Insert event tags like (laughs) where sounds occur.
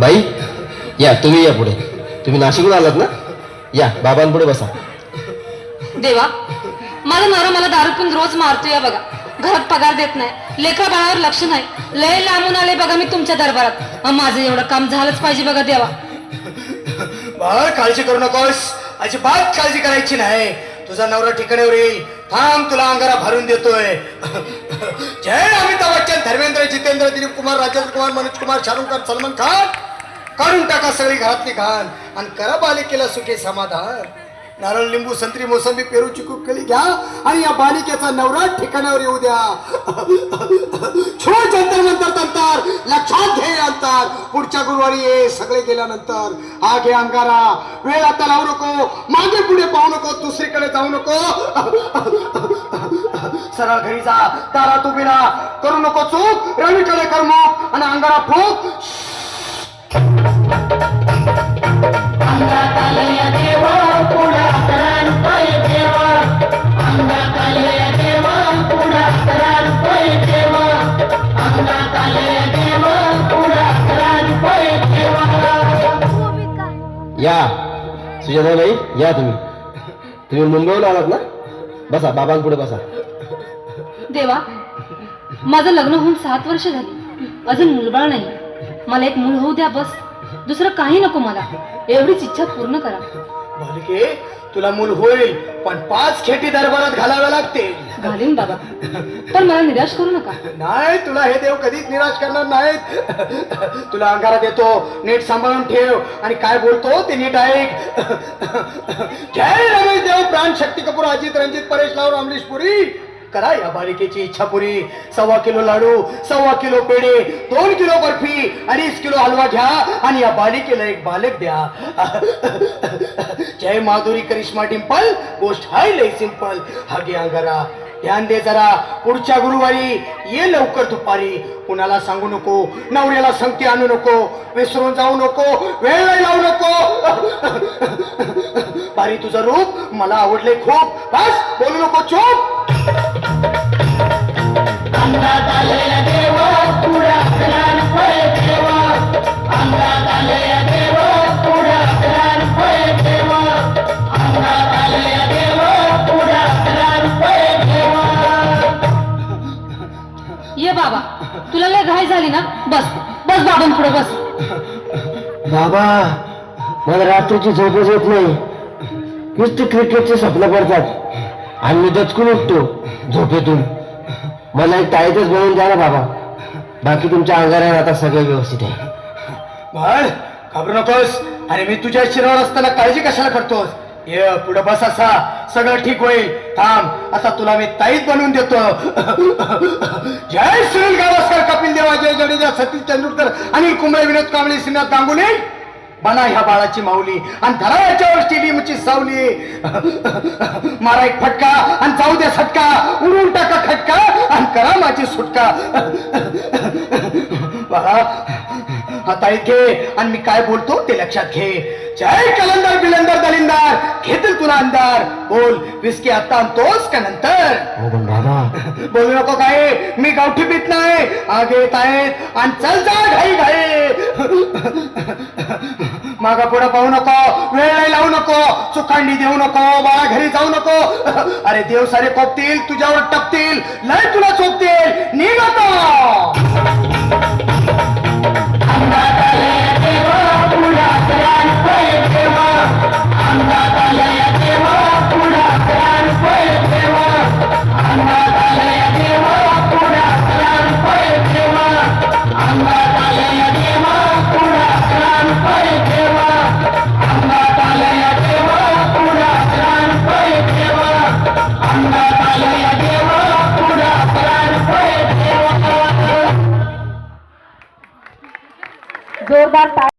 बाई या तुम्ही या पुढे. तुम्ही नाशिकहून आलात ना? या बाबांपुढे बसा. देवा मला नवरा मला दारू पिऊन रोज या बघा. घरात पगार देत नाही. लेखा बाळावर लक्ष नाही. लय लांबून आले बघा मी तुमच्या दरबारात. माझं एवढं काम झालंच पाहिजे बघा देवा. बाळ काळजी करू नकोस. अजिबात काळजी करायची नाही. तुझा नवरा ठिकाणावर येईल. थांब तुला अंगारा भरून देतोय. जय अमिताभ बच्चन धर्मेंद्र जितेंद्र दिलीप कुमार राजेंद्र कुमार मनोज कुमार शाहरुख खान सलमान खान. काढून टाका सगळी घरातली घाण. आणि करा बालिकेला सुखे समाधान. नारळ लिंबू संत्री मोसंबी पेरू चिकू केळी घ्या आणि या बालिकेचा नवरा ठिकाणावर येऊ द्या. (laughs) छोट अंतर नंतर तंतर. लक्षात घे अंतर. पुढच्या गुरुवारी ये सगळे गेल्यानंतर. हा घे अंगारा. वेळ आता लावू नको. मागे पुढे पाहू नको. दुसरीकडे जाऊ नको. (laughs) सरळ घरी जा. दारात उभी राहा करू नको चूक. रवीकडे कर मग आणि अंगारा फूक. अंगात आलंय देवा. सुजाताबाई या तुम्ही. तुम्ही मुंबईहून आलात ना? बसा बाबांपुढे बसा. देवा माझं लग्न होऊन सात वर्ष झाली. अजून मुलबाळ नाही. मला एक मूल होऊ द्या बस. दुसरं काही नको मला. एवढीच इच्छा पूर्ण करा. बालिके तुला मूल होईल पण पाच खेटी दरबारात घालाव्या लागतील. घालीन बाबा. पण मला निराश करू नका. नाही तुला हे देव कधीच निराश करणार नाहीत. तुला अंगारा देतो नीट सांभाळून ठेव आणि काय बोलतो ते नीट ऐक. जय रमेश देव प्राण शक्ती कपूर अजित रंजित परेश लावर अमरीश पुरी. करा या बालिकेची इच्छा पुरी. सव्वा किलो लाडू सव्वा किलो पेढे दोन किलो बर्फी अडीच किलो हलवा घ्या आणि या बालिकेला एक बालक द्या. जय माधुरी करिश्मा डिंपल गोष्ट हाय लय सिंपल. हगे अंगरा अंगारा ध्यान दे जरा. पुढच्या गुरुवारी ये लवकर दुपारी. कुणाला सांगू नको नवऱ्याला संगती आणू नको विसरून जाऊ नको वेळ वेळ लावू नको. (laughs) बारी तुझं रूप मला आवडले खूप. बस बोलू नको चोप. ये बाबा तुला लय घाई झाली ना? बस बस बाबांपुढे बस. बाबा मला रात्रीची झोपच येत नाही. नुसते क्रिकेटचे स्वप्न पडतात. आणि मी दचकून उठतो झोपेतून. मला एक ताईतच बनवून द्या ना बाबा. बाकी तुमच्या अंगारावर आता सगळं व्यवस्थित आहे. बाळ घाबरू नकोस. अरे मी तुझ्या शिरावर असताना काळजी कशाला करतोस? ये पुढे बस असा. सगळं ठीक होईल. थांब. आता तुला मी ताईत बनवून देतो. (laughs) जय सुनील गावस्कर कपिल देवा जय जडेजा सतीश तेंडुलकर अनिल कुंबळे विनोद कांबळे श्रीनाथ गांगुली बना ह्या बाळाची माऊली. आणि धरा याच्यावर स्टेडियमची सावली. (laughs) मारा एक फटका आणि जाऊ द्या सटका. उडून टाका खटका आणि करा माझी सुटका. (laughs) बघा आता घे आणि मी काय बोलतो ते लक्षात घे. जय कलंदर बिलंदर दलिंदार घेतील तुला अंधार. बोल विस्की आता आणतोस का नंतर? हो (laughs) बोलू नको काय मी गावठी पीत नाही. आगे येत आहेत आणि चल जा घाई घाई. (laughs) मागा पुढे पाहू नको वेळ नाही लावू नको चुकांडी देऊ नको बाळा घरी जाऊ नको. (laughs) अरे देव सारे कोपतील तुझ्यावर टपतील. लय तुला जोरदार